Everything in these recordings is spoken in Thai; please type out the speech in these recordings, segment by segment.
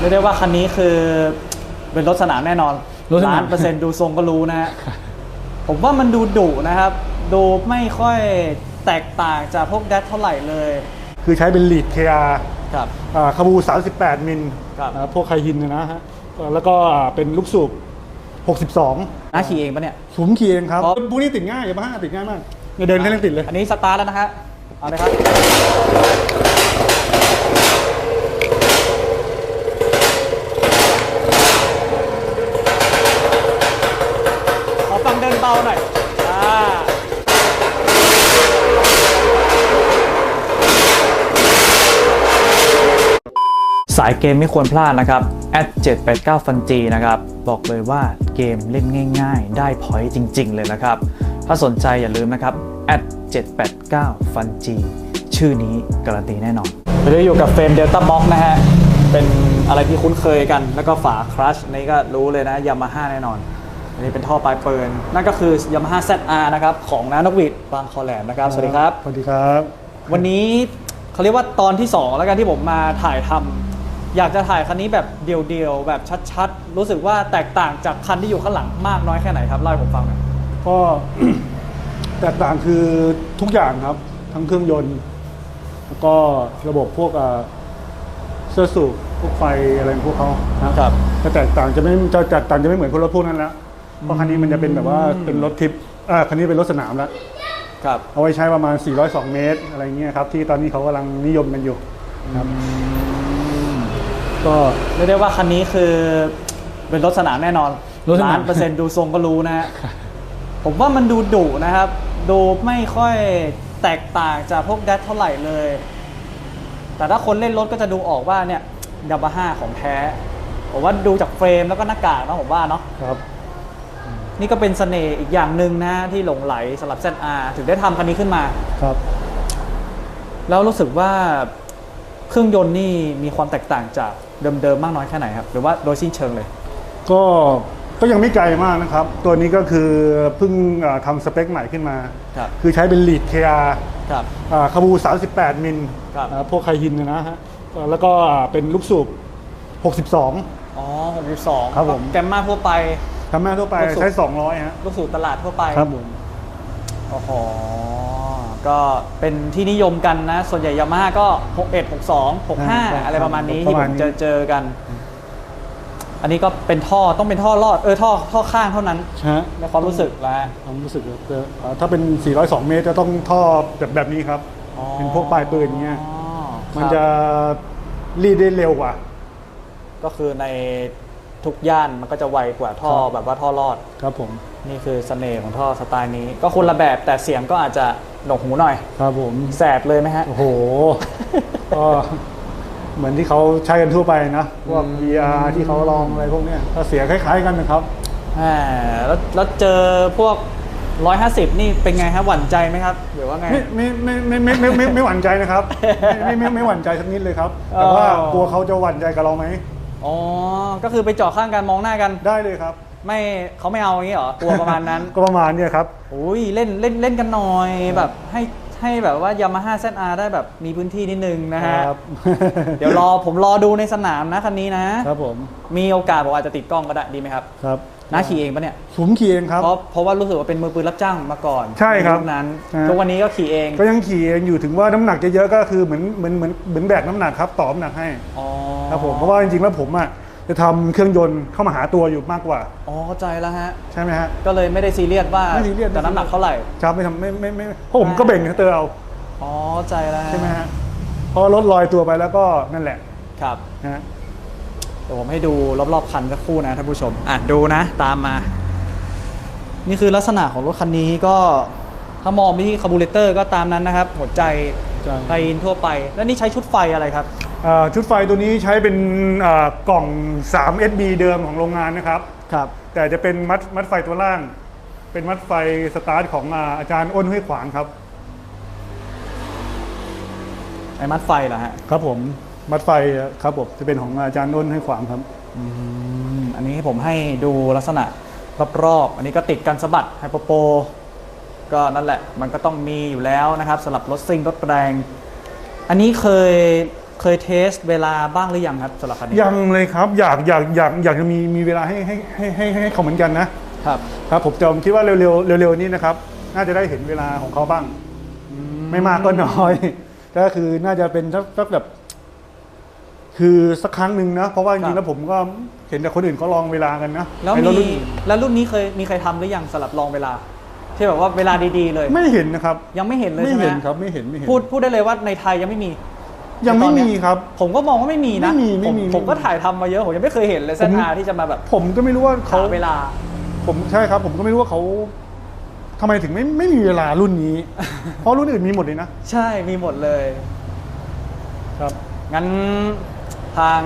เรียกได้ว่าคันนี้คือเป็นรถสนามแน่นอนรถสนาม ล้านเปอร์เซ็นต์ดูทรงก็รู้นะฮะ ผมว่ามันดูดุนะครับ ดูไม่ค่อยแตกต่างจากพวกแดดเท่าไหร่เลยคือใช้เป็นลีด KR ครับ อ่าคาบู 38 มิลครับ อ่าพวกไคฮินนะฮะแล้วก็เป็นลูกสูบ 62น้าขี่เองปะเนี่ยผมขี่เองครับ ครับ พวกนี้ติดง่ายอย่าบ้าติดง่ายมากเนี่ยเดินแค่ยังติดเลย อันนี้สตาร์ทแล้วนะฮะเอาเลยครับ ขอาหน่อยอ่าสายเกมไม่ควรพลาดนะครับ at 789ฟันจีนะครับ บอกเลยว่าเกมเล่นง่าย ๆ ได้พอยต์จริง ๆ เลยนะครับ ถ้าสนใจอย่าลืมนะครับ at 789ฟันจีชื่อนี้การันตีแน่นอนเราจะอยู่กับเฟรม Delta Box นะฮะ เป็นอะไรที่คุ้นเคยกัน แล้วก็ฝาครัชนี่ก็รู้เลยนะยามาฮ่าแน่นอน อันนี้เป็นท่อปลายปืนนั่นก็คือ Yamaha ZR นะครับของน้านกหวีดบางคอแหลมนะครับ สวัสดีครับ สวัสดีครับ วันนี้เขาเรียกว่าตอนที่ 2 แล้วกันที่ผมมาถ่ายทำอยากจะถ่ายคันนี้แบบเดียวๆ แบบชัดๆ รู้สึกว่าแตกต่างจากคันที่อยู่ข้างหลังมากน้อยแค่ไหนครับเล่าให้ผมฟังหน่อยก็แตกต่างคือทุกอย่างครับ ทั้งเครื่องยนต์ แล้วก็ระบบพวกอ่าเสื้อสูบพวกไฟอะไรพวกเขานะครับจะแตกต่างจะไม่จะแตกต่างจะไม่เหมือนคนรถพวกนั้นแล้ว เพราะคันนี้มันจะเป็นแบบว่าเป็นรถทิปอ่าคันนี้เป็นรถสนามแล้วครับ เอาไว้ใช้ประมาณ 402 เมตร อะไรเงี้ยครับ ที่ตอนนี้เขากำลังนิยมกันอยู่ครับก็เรียกได้ว่าคันนี้คือเป็นรถสนามแน่นอนรถสนาม ล้านเปอร์เซ็นต์ดูทรงก็รู้นะฮะผมว่ามันดูดุนะครับ ดูไม่ค่อยแตกต่างจากพวกแดดเท่าไหร่เลย แต่ถ้าคนเล่นรถก็จะดูออกว่าเนี่ยยามาฮ่าของแท้ ผมว่าดูจากเฟรมแล้วก็หน้ากากนะผมว่าเนาะ ครับ นี่ก็เป็นเสน่ห์อีกอย่างหนึ่งนะที่หลงไหลสำหรับ ZR ถึงได้ทำคันนี้ขึ้นมา ครับ แล้วรู้สึกว่าเครื่องยนต์นี่มีความแตกต่างจากเดิมๆมากน้อยแค่ไหนครับ หรือว่าโดยสิ้นเชิงเลย ก็ก็ยังไม่ไกลมากนะครับ ตัวนี้ก็คือเพิ่งอ่าทำสเปคใหม่ขึ้นมา ครับ คือใช้เป็นลีด KR ครับ อ่าคาบู 38 มิลครับ อ่าพวกไคฮินนะฮะแล้วก็อ่าเป็นลูกสูบ 62 อ๋อ62ครับผม แกมมาทั่วไป ทำแม่ทั่วไปลูกสูบ ใช้ 200ฮะ ลูกสูบตลาดทั่วไปครับผม โอ้โหก็เป็นที่นิยมกันนะ ส่วนใหญ่ยามาฮ่าก็ 61 62 65 อะไรประมาณนี้ที่ผมเจอเจอกัน อันนี้ก็เป็นท่อต้องเป็นท่อรอดเออท่อท่อข้างเท่านั้นฮะในความรู้สึกแล้ว ความรู้สึกเอออ่าถ้าเป็น 402 เมตรจะต้องท่อแบบแบบนี้ครับอ๋อเป็นพวกปลายปืนอย่างเงี้ยอ๋อมันครับจะรีดได้เร็วกว่า ก็คือใน ทุกย่านมันก็จะไวกว่าท่อครับ แบบว่าท่อรอด ครับผมนี่คือเสน่ห์ของท่อสไตล์นี้ ก็คนละแบบแต่เสียงก็อาจจะหนวกหูหน่อย ครับผม แสบเลยไหมฮะ โอ้โห ก็เหมือนที่เขาใช้กันทั่วไปนะ พวก VR ที่เขาลองอะไรพวกเนี้ยก็เสียคล้าย ๆกันนะครับ อ่าแล้วแล้วเจอพวก 150 นี่เป็นไงครับหวั่นใจไหมครับ หรือว่าไงไม่ไม่ไม่ไม่ไม่ไม่ไม่ไม่หวั่นใจนะครับ ไม่ไม่ไม่ไม่หวั่นใจสักนิดเลยครับ แต่ว่าอ๋อ กลัวเขาจะหวั่นใจกับเราไหม อ๋อ ก็คือไปเจาะข้างกันมองหน้ากัน ได้เลยครับ ไม่เขาไม่เอาอย่างนี้เหรอกลัวประมาณนั้น ก็ประมาณเนี้ยครับอุ้ยเล่นเล่นเล่นกันหน่อยแบบให้ให้แบบว่ายามาฮ่า ZR ได้แบบมีพื้นที่นิดนึงนะฮะครับ เดี๋ยวรอผมรอดูในสนามนะคันนี้นะครับผม มีโอกาสผมอาจจะติดกล้องก็ได้ดีไหมครับ ครับ น้าขี่เองปะเนี่ยผมขี่เองครับเพราะเพราะว่ารู้สึกว่าเป็นมือปืนรับจ้างมาก่อนใช่ครับนยุนั้นฮะทุกวันนี้ก็ขี่เองก็ยังขี่เองอยู่ถึงว่าน้ำหนักจะเยอะก็คือเหมือนเหมือนเหมือนเหมือนแบกน้ำหนักครับต่อน้ำหนักให้อ๋อครับผมเพราะว่าจริงๆแล้วผมอะจะทำเครื่องยนต์เข้ามาหาตัวอยู่มากกว่า อ๋อเข้าใจแล้วฮะ ใช่ไหมฮะ ก็เลยไม่ได้ซีเรียสว่าไม่ซีเรียสจะน้ำหนักเท่าไหร่ครับไม่ทำไม่ไม่ไม่เพราะผมก็เบ่งเตอร์เอา อ๋อเข้าใจแล้วฮะใช่ไหมฮะ พอรถลอยตัวไปแล้วก็นั่นแหละ ครับ นะฮะเดี๋ยวผมให้ดูรอบๆคันสักครู่นะท่านผู้ชมอะดูนะตามมา นี่คือลักษณะของรถคันนี้ก็ถ้ามองไปที่คาร์บูเรเตอร์ก็ตามนั้นนะครับ หัวใจใช่ไฟอินทั่วไป แล้วนี่ใช้ชุดไฟอะไรครับอ่าชุดไฟตัวนี้ใช้เป็นอ่ากล่อง 3 SB เดิมของโรงงานนะครับครับ แต่จะเป็นมัดมัดไฟตัวล่าง เป็นมัดไฟสตาร์ทของอาอาจารย์อ้นห้วยขวางครับไอ้มัดไฟเหรอฮะครับผม มัดไฟครับผมจะเป็นของอาจารย์อ้นห้วยขวางครับอืมอันนี้ผมให้ดูลักษณะรอบๆอันนี้ก็ติดกันสะบัดไฮโปโป ก็นั่นแหละมันก็ต้องมีอยู่แล้วนะครับสำหรับรถซิ่งรถแรง อันนี้เคยเคยเทสเวลาบ้างหรือยังครับสำหรับคันนี้ยังเลยครับอยากอยากอยากอยากจะมีมีเวลาให้ให้ให้ให้ให้เขาเหมือนกันนะครับครับผมจะคิดว่าเร็วเร็วเร็วเร็วๆนี้นะครับน่าจะได้เห็นเวลาของเขาบ้าง ไม่มากก็น้อย ก็คือน่าจะเป็นสักสักแบบ คือสักครั้งหนึ่งนะ เพราะว่าจครัริบงๆแล้วผมก็เห็นแต่คนอื่นเขาลองเวลากันนะแล้วไอ้มีรถรุ่นแล้วรุ่นนี้เคยมีใครทำหรือยังสำหรับลองเวลาที่แบบว่าเวลาดีๆเลย ไม่เห็นนะครับ ยังไม่เห็นเลยไม่ใช่ไหมเห็นครับไม่เห็นไม่เห็นพูดพูดได้เลยว่าในไทยยังไม่มี ยังไม่มีครับ ผมก็มองว่าไม่มีนะไม่มีไม่มีผไม่มีผมก็ถ่ายทำมาเยอะผมยังไม่เคยเห็นเลยเส้นผมอาที่จะมาแบบ ผมก็ไม่รู้ว่าเขาหาเวลา ผมใช่ครับ ผมก็ไม่รู้ว่าเขาทำไมถึงไม่ไม่มีเวลารุ่นนี้ เพราะรุ่นอื่นมีหมดเลยนะ ใช่มีหมดเลย ครับงั้น ทาง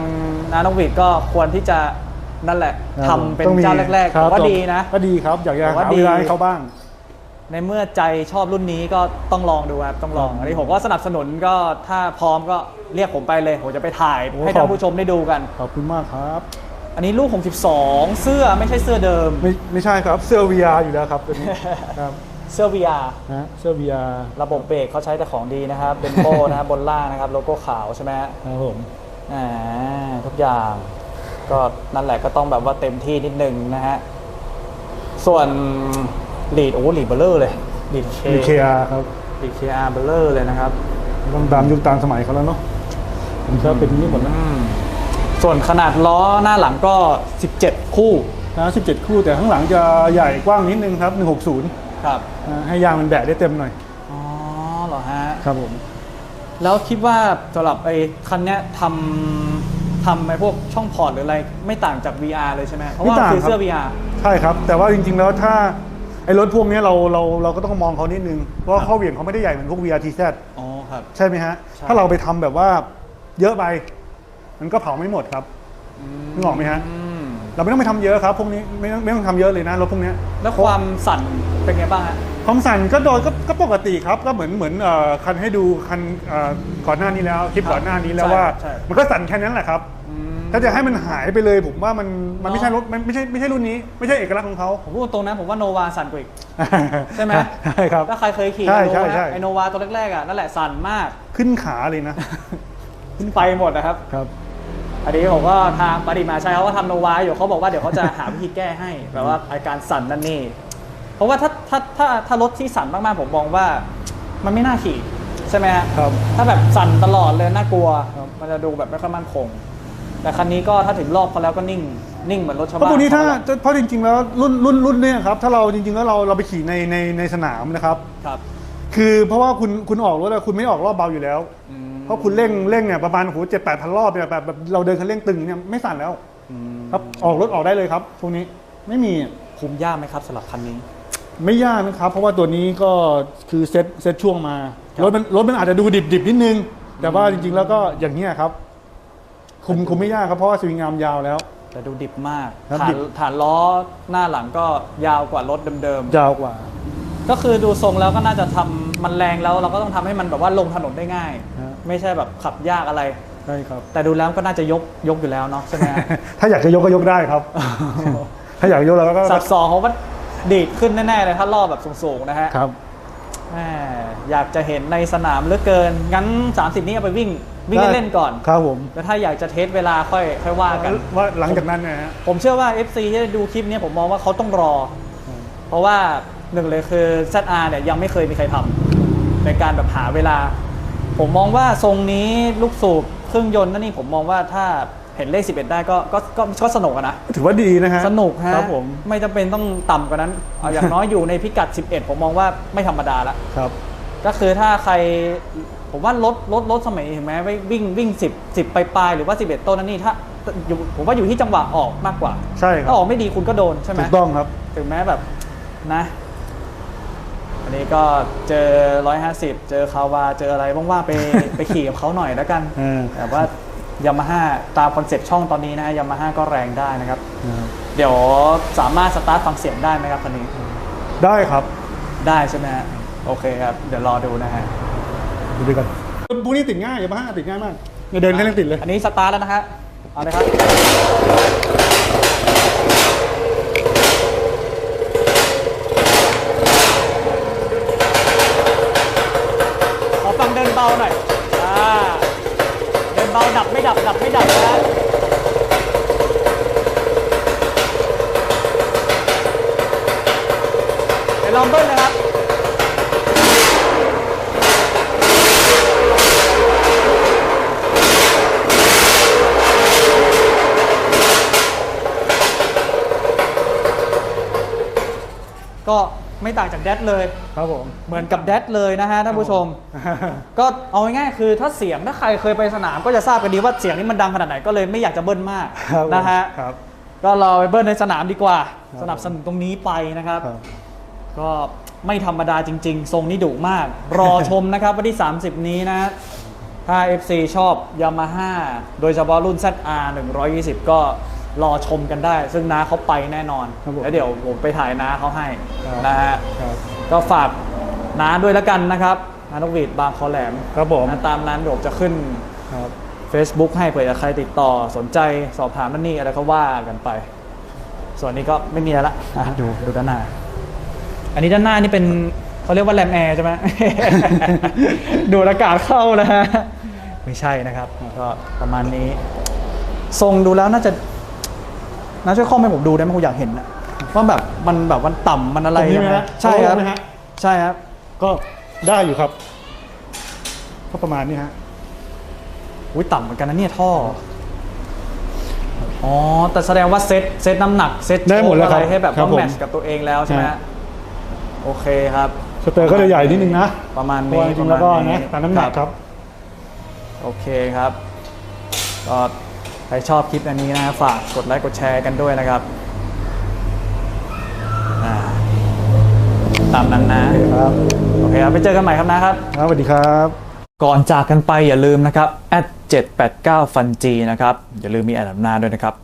นาโนวิดก็ควรที่จะนั่นแหละทำเป็นต้องมีเจ้าแรกๆคผบมว่าดีนะ ก็ดีครับ อยากจะผมว่าหาดี เวลาให้เขาบ้าง ในเมื่อใจชอบรุ่นนี้ก็ต้องลองดูครับต้องลองครับอันนี้ผมก็สนับสนุนก็ถ้าพร้อมก็เรียกผมไปเลย ผมจะไปถ่ายโอ้ให้ขอบท่านผู้ชมได้ดูกัน ขอบคุณมากครับ อันนี้ลูกผม12เสื้อไม่ใช่เสื้อเดิม ไม่ไม่ใช่ครับเสื้อ VR อยู่แล้วครับตัวนี้ ครับเสื้อ VR นะฮะเสื้อ VR ระบบเบรกเขาใช้แต่ของดีนะครับ เป็นโบนะครับบนล่างนะครับ โลโก้ขาวใช่ไหมฮะ ครับผมอ่า ทุกอย่างก็นั่นแหละก็ต้องแบบว่าเต็มที่นิดนึงนะฮะ ส่วนลีดโอ้ลีดเบลเลอร์เลยลีดเคมี KR ครับลีดเคอาร์เบลเลอร์เลยนะครับต้องตามยุคตามสมัยเขาแล้วเนาะผมก็เป็นอย่างนี้หมดแล้วอืมส่วนขนาดล้อหน้าหลังก็ 17 คู่นะ17 คู่แต่ข้างหลังจะใหญ่กว้างนิดนึงครับ 160 ครับนะให้ยางมันแบะได้เต็มหน่อย อ๋อเหรอฮะ ครับผม แล้วคิดว่าสำหรับไอ้คันเนี้ยทำทำไอ้พวกช่องพอร์ตหรืออะไรไม่ต่างจาก VR เลยใช่ไหมเพราะว่าไม่ต่างคือครับเสื้อ VR ใช่ครับ แต่ว่าจริงๆแล้วถ้าไอ้รถพวกนี้เราเราเราก็ต้องมองเขานิดนึงเพราะว่าข้อเหวี่ยงเขาไม่ได้ใหญ่เหมือนพวก VRTZ อ๋อครับ ใช่ไหมฮะ ใช่ ถ้าเราไปทำแบบว่าเยอะไป มันก็เผาไม่หมดครับนึกออกไหมฮะ อืมเราไม่ต้องไปทำเยอะครับ พวกนี้ไม่ต้องไม่ต้องทำเยอะเลยนะรถพวกเนี้ยแล้วความสั่นเป็นไงบ้างฮะ ความสั่นก็โดยก็ก็ปกติครับก็เหมือนเหมือนเอ่อคันให้ดูคันเอ่อก่อนหน้านี้แล้วคลิปครับก่อนหน้านี้แล้วใช่ว่าใช่ มันก็สั่นแค่นั้นแหละครับอืมถ้าจะให้มันหายไปเลย ผมว่ามันมันไม่เนอะใช่รถมันไม่ใช่ไม่ใช่รุ่นนี้ ไม่ใช่เอกลักษณ์ของเขา ผมพูดตรงนะผมว่าโนวาสั่นกว่าอีก ใช่ไหมใช่ครับ ถ้าใครเคยขี่ใช่รู้ใช่นะใช่ ไอโนวาตัวแรกๆอะนั่นแหละสั่นมากขึ้นขาเลยนะ ขึ้นไปหมดนะครับ ครับ อันนี้ผมก็ทางปฏิมาชัยเขาก็ทำโนวาอยู่เขาบอกว่าเดี๋ยวเขาจะหาวิธีแก้ให้แบบว่าอาการสั่นนั่นนี่ เพราะว่าถ้าถ้าถ้าถ้ารถที่สั่นมากๆผมมองว่า มันไม่น่าขี่ใช่ไหมฮะครับ ถ้าแบบสั่นตลอดเลยน่ากลัวครับมันจะดูแบบไม่ค่อยมั่นคง แต่คันนี้ก็ถ้าถึงรอบเขาแล้วก็นิ่ง นิ่งเหมือนรถชาวเพราะบ้านตัวนี้ถ้าเขเพราะจริง ๆ แล้วรุ่นรุ่นรุ่นเนี้ยครับถ้าเราจริง ๆ แล้วเราเราไปขี่ในในในสนามนะครับ ครับ คือเพราะว่าคุณคุณออกรถอะคุณไม่ออกรอบเบาอยู่แล้วอืมเพราะคุณเร่งเร่งเนี่ยประมาณโอ้โหเจ็ดแปดพันรอบเนี่ยแบบแบบเราเดินคันเร่งตึงเนี่ยไม่สั่นแล้วอืมครับออกรถออกได้เลยครับพวกนี้ไม่มีคุมยากไหมครับสำหรับคันนี้ ไม่ยากนะครับ เพราะว่าตัวนี้ก็คือเซตเซตช่วงมาครับรถมันรถมันอาจจะดูดิบดิบนิดนึง แต่ว่าจริงๆแล้วก็อย่างเนี้ยครับ คุมคุมไม่ยากครับเพราะว่าสวิงงามยาวแล้ว แต่ดูดิบมากครับฐาดินบ ฐานล้อหน้าหลังก็ยาวกว่ารถเดิมยาวกว่า ๆ ก็คือดูทรงแล้วก็น่าจะทำมันแรงแล้วเราก็ต้องทำให้มันแบบว่าลงถนนได้ง่าย ฮะ ไม่ใช่แบบขับยากอะไร ใช่ครับ แต่ดูแล้วก็น่าจะยกยกอยู่แล้วเนาะใช่ไหมฮะ ถ้าอยากจะยกก็ยกได้ครับ ถ้าอยากยกแล้วก็สับสองเขาว่า ดีดขึ้นแน่ๆเลยถ้ารอบแบบสูงๆนะฮะครับแหมอยากจะเห็นในสนามเหลือเกิน งั้น 30 นี้เอาไปวิ่งวิ่งได้เล่นๆก่อน ครับผม แล้วถ้าอยากจะเทสเวลาค่อยค่อยว่ากัน ว่าหลังจากนั้นนะฮะ ผมเชื่อว่า FC ที่ได้ดูคลิปนี้ผมมองว่าเขาต้องรอ เพราะว่าหนึ่งเลยคือ ZR เนี่ยยังไม่เคยมีใครทำในการแบบหาเวลา ผมมองว่าทรงนี้ลูกสูบเครื่องยนต์นั่นนี่ผมมองว่าถ้า เห็นเลข 11 ได้ก็ก็ก็ก็สนุกอะนะ ถือว่าดีนะฮะ สนุกฮะครับผม ไม่จำเป็นต้องต่ำกว่านั้นเอาอย่างน้อยอยู่ในพิกัด 11 ผมมองว่าไม่ธรรมดาละ ครับ ก็คือถ้าใครผมว่ารถรถรถสมัยเห็นไหมไว้วิ่งวิ่ง10 10ปลายๆหรือว่า 11 ต้นนั่นนี่ถ้าอยู่ผมว่าอยู่ที่จังหวะออกมากกว่าใช่ครัถ้าบออกไม่ดีคุณก็โดนใช่ไหม ถูกต้องครับ ถึงแม้แบบนะ อันนี้ก็เจอ 150 เจอคาวาเจออะไรว่างๆไป ไปขี่กับเขาหน่อยแล้วกัน เออ แต่ว่า ยามาฮ่าตามคอนเซ็ปต์ช่องตอนนี้นะยามาฮ่าก็แรงได้นะครับนะครับ เดี๋ยวสามารถสตาร์ทฟังเสียงได้ไหมครับคันนี้ได้ครับ ได้ใช่ไหมฮะโอเคครับ เดี๋ยวรอดูนะฮะดูด้วยกันพวกนี้ติดง่ายอย่าบ้าติดง่ายมากเนี่ยเดินแค่ยังติดเลย อันนี้สตาร์ทแล้วนะฮะเอาเลยครับ ขอฟังเดินเบาหน่อย อ่า เดิน มเบิ้ลนะครับ ก็ ไม่ต่างจากแดดเลย ครับผม เหมือนกับแดดเลยนะฮะท่านผู้ชม ก็เอาง่ายๆคือถ้าเสียงถ้าใครเคยไปสนามก็จะทราบกันดีว่าเสียงนี้มันดังขนาดไหนก็เลยไม่อยากจะเบิ้ลมากครับผมนะฮะครับก็เราไปเบิ้ลในสนามดีกว่าครับสนับสนุนตรงนี้ไปนะครับครับ ก็ไม่ธรรมดาจริง ๆ ทรงนี้ดุมาก รอชมนะครับวันที่ 30 นี้นะถ้า FC ชอบ Yamaha โดยเฉพาะรุ่น ZR 120 ก็ รอชมกันได้ ซึ่งน้าเขาไปแน่นอน ครับผมแล้วเดี๋ยวผมไปถ่ายน้าเขาให้ครับ นะฮะ ครับก็ฝากน้าด้วยแล้วกันนะครับน้านกหวีดบางคอแหลมครับผมนะตามนั้นเดี๋ยวผมจะขึ้น ครับ Facebook ให้เผื่อจะใครติดต่อสนใจสอบถามนั่นนี่อะไรก็ว่ากันไป ส่วนนี้ก็ไม่มีอะไรละอะดูดูด้านหน้า อันนี้ด้านหน้านี่เป็นเขาเรียกว่าแรมแอร์ใช่ไหม ดูดอากาศเข้านะฮะไม่ใช่นะครับก็ประมาณนี้ ทรงดูแล้วน่าจะ น่าช่วยข้อมให้ผมดูได้ไหมผมอยากเห็นนะว่าแบบมันแบบมันต่ำมันอะไรตรงนี้ไหมยังงฮะใช่ครับเอาลงไหมฮะ ใช่ครับก็ได้อยู่ครับ ก็ประมาณนี้ฮะ อุ้ยต่ำเหมือนกันนะเนี่ยท่ออ๋อแต่แสดงว่าเซตเซตน้ำหนักเซตได้หมดแล้วครับอะไรให้แบบครัว่าบผมแมทช์กับตัวเองแล้วใช่ไหมใช่ฮะโอเคครับ สเตอร์ก็จะใหญ่นิดนึงนะประมาณเพนี้ราะว่าจริงๆแล้วก็ประมาณนะตามน้ำหนักครับ โอเคครับ ก็ ใครชอบคลิปอันนี้นะฝากกดไลค์กดแชร์กันด้วยนะครับอ่าตามนั้นนะครับโอเคครับไปเจอกันใหม่ครับนะครับครับสวัสดีครับ ก่อนจากกันไปอย่าลืมนะครับ at 789ฟันจีนะครับ อย่าลืมมีแอดหน้าด้วยนะครับ